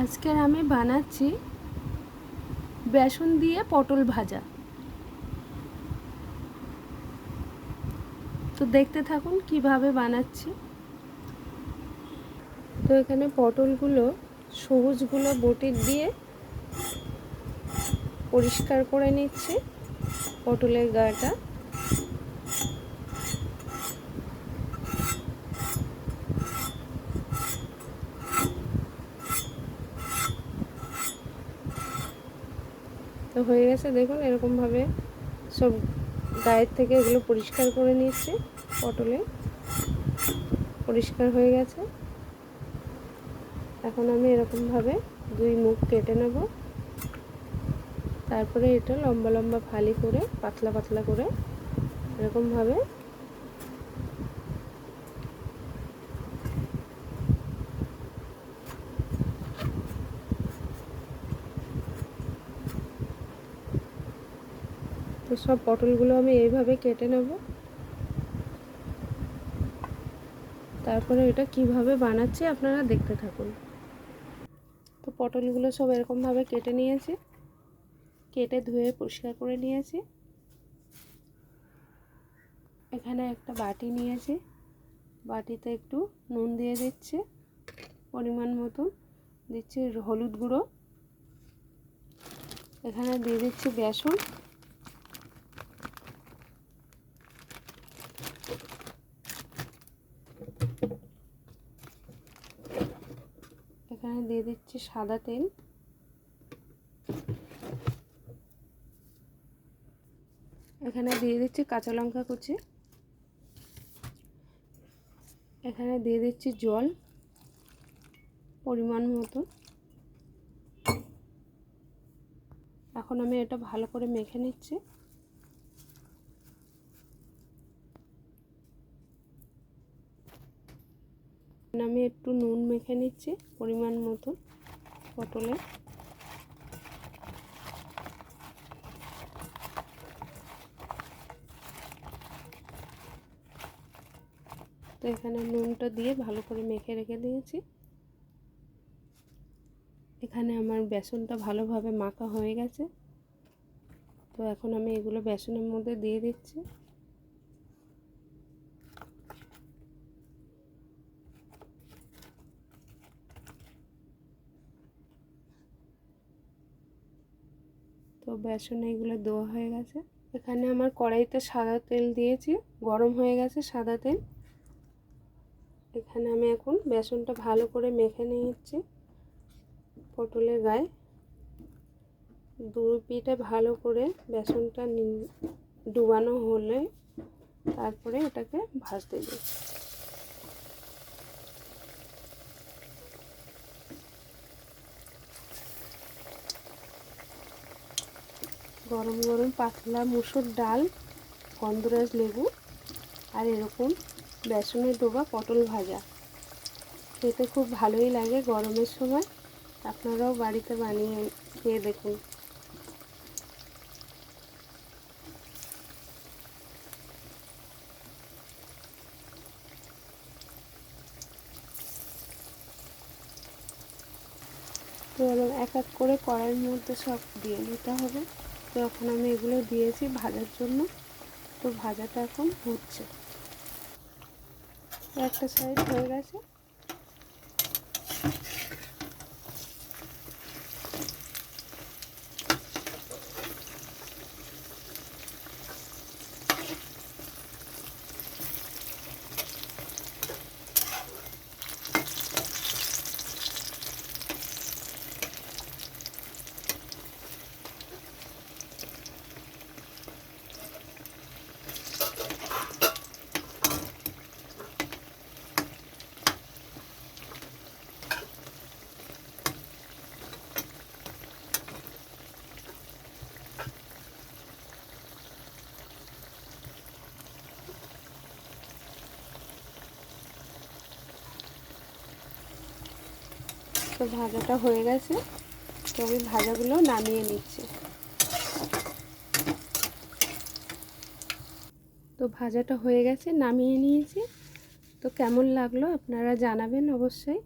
আজকের আমি বানাচ্ছি বেসন দিয়ে পটল ভাজা। তো দেখতে থাকুন কীভাবে বানাচ্ছি। তো এখানে পটলগুলো সবুজগুলো বটির দিয়ে পরিষ্কার করে নিচ্ছি পটলের গাটা। তো হয়ে গেছে। দেখুন এরকমভাবে সব গায়ের থেকে এগুলো পরিষ্কার করে নিচ্ছি পটলে। পরিষ্কার হয়ে গেছে। এখন আমি এরকমভাবে দুই মুখ কেটে নেব। তারপরে এটা লম্বা লম্বা ফালি করে, পাতলা পাতলা করে এরকমভাবে তো সব পটলগুলো আমি এইভাবে কেটে নেব। তারপরে এটা কীভাবে বানাচ্ছি আপনারা দেখতে থাকুন। তো পটলগুলো সব এরকমভাবে কেটে নিয়েছি। কেটে ধুয়ে পরিষ্কার করে নিয়েছি। এখানে একটা বাটি নিয়েছি। বাটিতে একটু নুন দিয়ে দিচ্ছে, পরিমাণ মতো। দিচ্ছি হলুদ গুঁড়ো। এখানে দিয়ে দিচ্ছি বেসন। এখানে দিয়ে দিচ্ছি সাদা তেল। এখানে দিয়ে দিচ্ছি কাঁচা লঙ্কা কুচি। এখানে দিয়ে দিচ্ছি জল, পরিমাণ মতো। এখন আমি এটা ভালো করে মেখে নিচ্ছি। আমি একটু নুন মেখে নিচ্ছি, পরিমাণ মতো পটলে তো এখানে নুনটা দিয়ে ভালো করে মেখে রেখে দিয়েছি। এখানে আমার বেসনটা ভালোভাবে মাখা হয়ে গেছে। তো এখন আমি এগুলো বেসনের মধ্যে দিয়ে দিচ্ছি। বেসন এইগুলো দেওয়া হয়ে গেছে। এখানে আমার কড়াইতে সাদা তেল দিয়েছি, গরম হয়ে গেছে সাদা তেল। এখানে আমি এখন বেসনটা ভালো করে মেখে নিয়েছি পটলের গায়ে। দুই পিঠে ভালো করে বেসনটা ডুবানো হলে তারপরে এটাকে ভাজতে দিই গরম গরম পাতলা মুসুর ডাল, গন্ধরাজ লেবু আর এরকম বেসনের ডোবা পটল ভাজা। খেতে খুব ভালোই লাগে গরমের সময়। আপনারাও বাড়িতে বানিয়ে খেয়ে দেখুন। তো এক এক করে কড়াইয়ের মধ্যে সব দিয়ে নিতে হবে। তো এখন আমি এগুলো দিয়েছি ভাজার জন্য। তো ভাজাটা এখন হচ্ছে। একটা সাইড হয়ে গেছে। তো ভাজাটা হয়ে গেছে, তো আমি ভাজাগুলো নামিয়ে নিচ্ছি। তো ভাজাটা হয়ে গেছে, নামিয়ে নিয়েছি। তো কেমন লাগল আপনারা জানাবেন অবশ্যই।